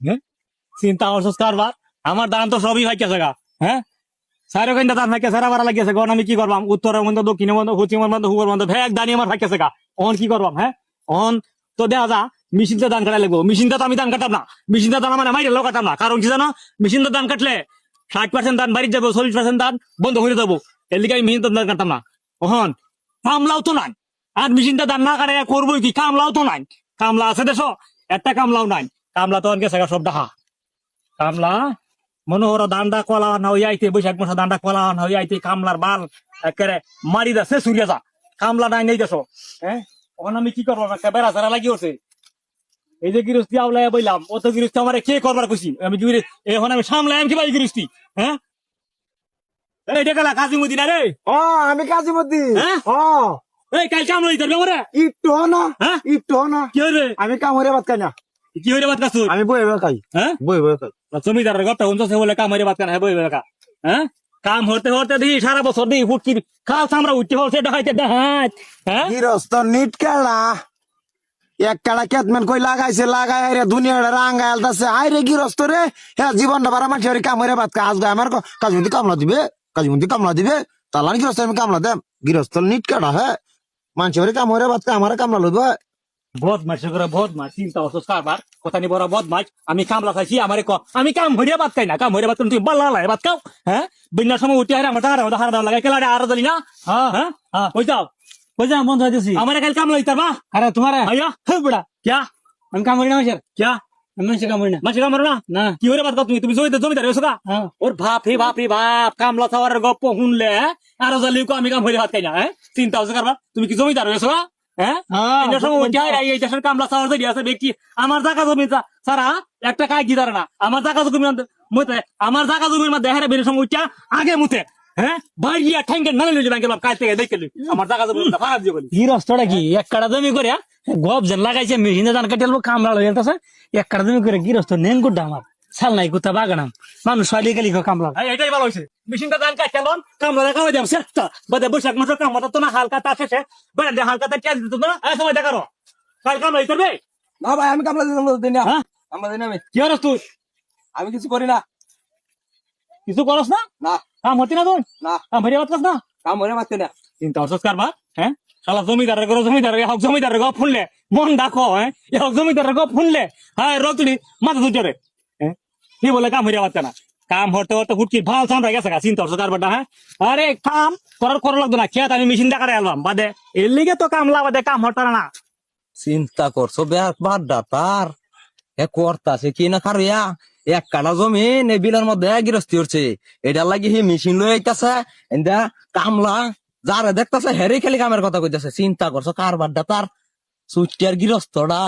হ্যাঁ? চিন্তা করছস কারবার? আমার দান তো সবই ভাইকে গা হ্যাঁ? সাইরো কেন দান ভাইকে সারা বারা লাগিয়েছে গন আমি কি করবাম? উত্তরের মধ্যে দক্ষিণের মধ্যে পশ্চিমের মধ্যে হুবর মধ্যে ভেক দানি আমার ভাইকে গা অন কি করবাম হ্যাঁ? অন তো দেখা যা, মেশিনটা দান কাটা লাগবো। মেশিনটা তো আমি দান কাটাম না। মেশিনটা দান আমার মাইরে কাটাম না। কারণ কি জানো? মেশিনটা দান কাটলে ষাট পার্সেন্ট দান বাড়ি যাব, চল্লিশ পার্সেন্ট দান, বন্ধ করে দেবো। এর লিগে আমি মেশিনটা দান কাটতাম না। ওহন কামলাও তো নাই। আর মেশিনটা দান না কাটে করব কি? কামলাও তো নাই। কামলা আছে দেশ, একটা কামলাও নাই। কামলা তো অনকে সব ডাহা। কামলা মনোহর দান্ডা কলা না হই আইতে বৈশাখ মাসে দান্ডা কলা না হই আইতে কামলার বাল একেবারে মারি দাসে সুরিয়া যা। কামলা নাই নেই দেশ হ্যাঁ ওখান আমি কি করব? বেড়া সারা লাগি ওঠে এই যে গৃহস্থী আওলাই বইলাম অত গৃহস্থী আমার কে করবার খুশি আমি এখন আমি সামলাই আমি কি ভাই গৃহস্থী হ্যাঁ এই ডেকালা কাজী মদিনা ও আমি কাজীমতি হ্যাঁ? ও এই কাল কাম লই ধরবে মরে একটু হ না হ্যাঁ? একটু হ না। কি হইবে আমি কামড়ে ভাত খাই না। কি হইরে বাত কাছুর আমি বই বই খাই। হ্যাঁ? বই বই খাই। জমিদারের কথা শুনছো বলে কাম হইরে বাত কানা হ্যাঁ বইবে কা হ্যাঁ? কাম হতে হতে দিই সারা বছর দিই ফুটকি খাও সামরা উঠতে হচ্ছে ডাহাইতে ডাহাত হ্যাঁ? গিরস্ত নিট কেলা। এক কেলা কেতমেন কই লাগাইছে লাগাই রে দুনিয়া রাঙ্গা আলতাছে। আই রে গিরস্ত রে হ্যাঁ জীবনটা বারা মাটি হরে কামড়ে ভাত খা আজকে আমার কাজমতি কামলা দিবে কাজমতি কামলা দিবে। তালানি গিরস্ত আমি কামলা দেম। গিরস্ত নিট কেলা হ্যাঁ। মানুষ হরে কামড়ে ভাত খা আমার কামলা লইবে বদমাস করে বদমাস চিন্তা অসুস কারবার কথা নি বড় বদমাস আমি কামলা খাইছি আমারে ক আমি কাম হইয়া বাদ খাই না। কাম হইয়া বাদ তুমি বাল্লা লাই বাদ খাও হ্যাঁ? বন্যার সময় উঠে আমার টাকা আমার হারা লাগে কেলারে আর জানি না? হ্যাঁ হ্যাঁ? হ্যাঁ। ওই যাও? ওই যাও বন্ধ হয়েছি আমারে কাল কাম লইতার বা আরে তোমার? আয়া হ্যাঁ বুড়া। ক্যা? আমি কাম করি না মাসের? ক্যা? মানুষের কামড় না। মানুষের কামড় না? না। কি হরে বাদ তুমি? তুমি জমিদার জমিদার হয়েছো কা হ্যাঁ। ওর বাপ হে হ্যাঁ? বাপ আমি কাম হইলে ভাত খাই না চিন্তা হচ্ছে তুমি কি জমিদার হয়েছো হ্যাঁ? ব্যক্তি আমার জায়গা জমি ছাড়া একটা কাজ দিদার না। আমার জায়গা জমি মতে আমার জায়গা জমির মধ্যে হেরে বের সময় উঠা আগে মুতে হ্যাঁ? বাইরিয়া ঠ্যাঙ্গে নালে লইলে ব্যাংকে কাজ থেকে দেখে লই। আমার জায়গা জমি ভাড়া দিয়ে বলি। গৃহস্থটা কি? এক কাটা জমি করে গপ যেন লাগাইছে মেশিনে ধান কাটিয়ে কামড়া লই যেতেছে এক কাটা জমি করে গৃহস্থ নেন গুড্ডা আমার। সাল নাই কুত্তা বাগানাম। মানুষ সাইলে গেলি কামলা এটাই ভালো হয়েছে মেশিনটা দান কাজ চালন কামলা হয়ে যাবে সেটা বাদে বৈশাখ মাসের কামলা তো না হালকা তা শেষে। বেড়া হালকা তা টিয়া দিত না। এই সময় দেখারো কাল কামলা হইতে না ভাই আমি কামলা দিই না। হ্যাঁ? কামলা দিই না আমি। কি হরস তুই? আমি কিছু করি না। কিছু করস না? না। কাম হতি না তুই না। কাম ভরিয়া বাত না? কামড়ে ভাত খাই না। চিন্তা করছস কারবার হ্যাঁ? শালা জমিদারের ঘরে জমিদারের হক জমিদারের গপ শুনলে মন ডাকো হ্যাঁ? হক জমিদারের গপ হ্যাঁ রতুড়ি মাথা দুজরে হ্যাঁ কি বলে কাম হরিয়া বাচ্চা না? কাম হতে হতে ফুটকি ভালো সামরা গেছে গা, চিন্তা করছ কারবারটা হ্যাঁ? আরে কাম করার করা লাগতো না, খেত আমি মেশিন দেখারে আলবাম বাদে এর লিগে তো কামলা বাদে কাম হতো না। চিন্তা করছ বেশ বাড্ডা তার? এ করতাছে কি না খারিয়া এক কাটা জমিন, এই বিলের মধ্যে গৃহস্থী হচ্ছে। এটার লাগি হি মেশিন লই আইতাছে এন্দা কামলা, যারা দেখতাছে হেরে খালি কামের কথা কইতাছে, চিন্তা করছ কার বাড্ডা তার? সুটিয়ার গৃহস্থটা।